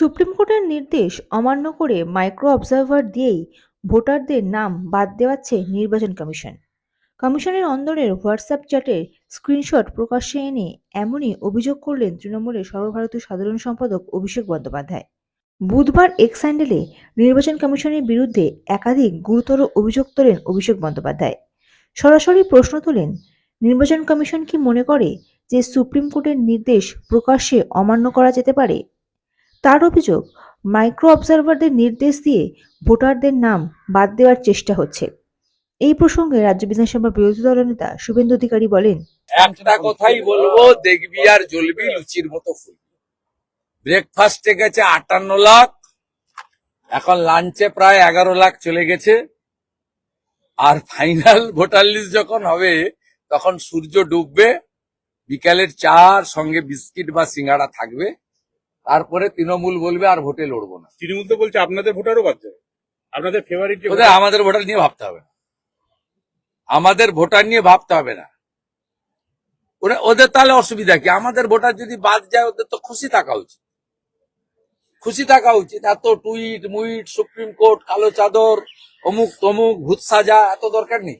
Supreme কোর্টের নির্দেশ অমান্য করে মাইক্রো অবজারভার দিয়েই ভোটারদের নাম বাদ দেওয়াচ্ছে নির্বাচন কমিশন। কমিশনের অন্দরের হোয়াটসঅ্যাপ চ্যাটের স্ক্রিনশট প্রকাশ্যে এনে এমনই অভিযোগ করলেন তৃণমূলের সর্বভারতীয় সাধারণ সম্পাদক অভিষেক বন্দ্যোপাধ্যায়। বুধবার এক্স হ্যান্ডেলে নির্বাচন কমিশনের বিরুদ্ধে একাধিক গুরুতর অভিযোগ তোলেন অভিষেক বন্দ্যোপাধ্যায়। সরাসরি প্রশ্ন তোলেন, নির্বাচন কমিশন কি মনে করে যে সুপ্রিম কোর্টের নির্দেশ প্রকাশ্যে অমান্য করা যেতে পারে? তার অভিযোগ মাইক্রো অবজারভারদের নির্দেশ দিয়ে ভোটারদের নাম বাদ দেওয়ার চেষ্টা হচ্ছে। এই প্রসঙ্গে রাজ্য বিধানসভার বিরোধী দলনেতা শুভেন্দু অধিকারী বলেন, একটা কথাই বলব, দেখবি আর জ্বলবি লুচির মতো ফুল। ব্রেকফাস্টে গেছে আটান্ন লাখ, এখন লাঞ্চে প্রায় এগারো লাখ চলে গেছে। আর ফাইনাল ভোটার লিস্ট যখন হবে, তখন সূর্য ডুববে, বিকালের চার সঙ্গে বিস্কিট বা সিঙ্গাড়া থাকবে। তারপরে তৃণমূল বলবে আর ভোটে লড়বো না। তৃণমূল তো বলছে আপনাদের ভোটারও বাদ দেবে। আপনাদের ফেভারিট আমাদের ভোটার নিয়ে ভাবতে হবে। না আমাদের ভোটার নিয়ে ভাবতে হবে না। ওরা ওদের তাহলে অসুবিধা কি? আমাদের ভোটার যদি বাদ যায় ওদের তো খুশি থাকা উচিত। খুশি থাকা উচিত। এত টুইট মুইট সুপ্রিম কোর্ট কালো চাদর অমুক তমুক ভূত সাজা এত দরকার নেই।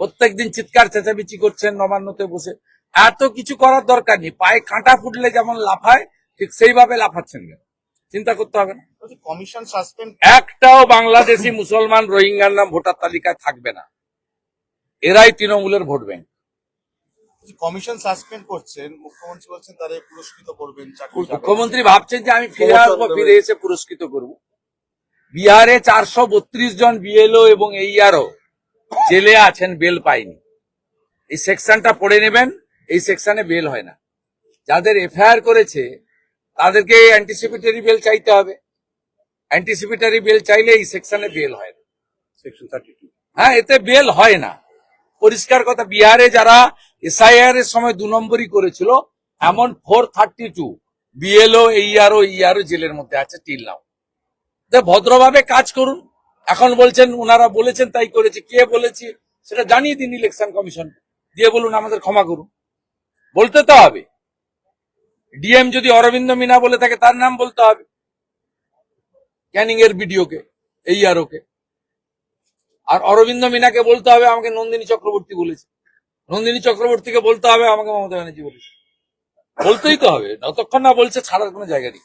প্রত্যেক দিন চিৎকার চেঁচামেচি করছেন নবান্নতে বসে। এত কিছু করার দরকার নেই। পায়ে কাঁটা ফুটলে যেমন লাফায় ঠিক সেইভাবে লাফাচ্ছেন কেন? চিন্তা করতে হবে না। কমিশন সাসপেন্ড একটাও বাংলাদেশি মুসলমান রোহিঙ্গার নাম ভোটার তালিকায় থাকবে না। এরাই তৃণমূলের ভোট ব্যাংক। কমিশন সাসপেন্ড করছেন মুখ্যমন্ত্রী বলছেন তারা পুরস্কৃত করবেন মুখ্যমন্ত্রী ভাবছেন যে আমি ফিরে আসব ফিরে এসে পুরস্কৃত করব। বিহারে চারশো বত্রিশ জন বিএলও এবং এইআরও জেলে আছেন বেল পায়নি। এই সেকশনটা পড়ে নেবেন এই সেকশনে বেল হয় না। যাদের এফআইআর করেছে তাদেরকে অ্যান্টিসিপেটরি বেল চাইতে হবে। অ্যান্টিসিপেটরি বেল চাইলে এই সেকশনে বেল হয় না। সেকশন থার্টি টু হ্যাঁ এতে বেল হয় না। পরিষ্কার কথা বিহারে যারা এসআইআর এর সময় দু নম্বরই করেছিল এমন four thirty two BLO AERO ERO জেলের মধ্যে আছে টিল নাও ভদ্রভাবে কাজ করুন। এখন বলছেন ওনারা বলেছেন তাই করেছে। কে বলেছে সেটা জানিয়ে দিন ইলেকশন কমিশন দিয়ে বলুন আমাদের ক্ষমা করুন। বলতে তো হবে। ডিএম যদি অরবিন্দ মিনা বলে থাকে, তার নাম বলতে হবে। ক্যানিং এর বিডিওকে আর ওকে আর অরবিন্দ মিনাকে বলতে হবে, আমাকে নন্দিনী চক্রবর্তী বলেছে। নন্দিনী চক্রবর্তীকে বলতে হবে, আমাকে মমতা ব্যানার্জি বলেছে। বলতেই তো হবে, যতক্ষণ না বলছে, ছাড়ার কোনো জায়গা নেই।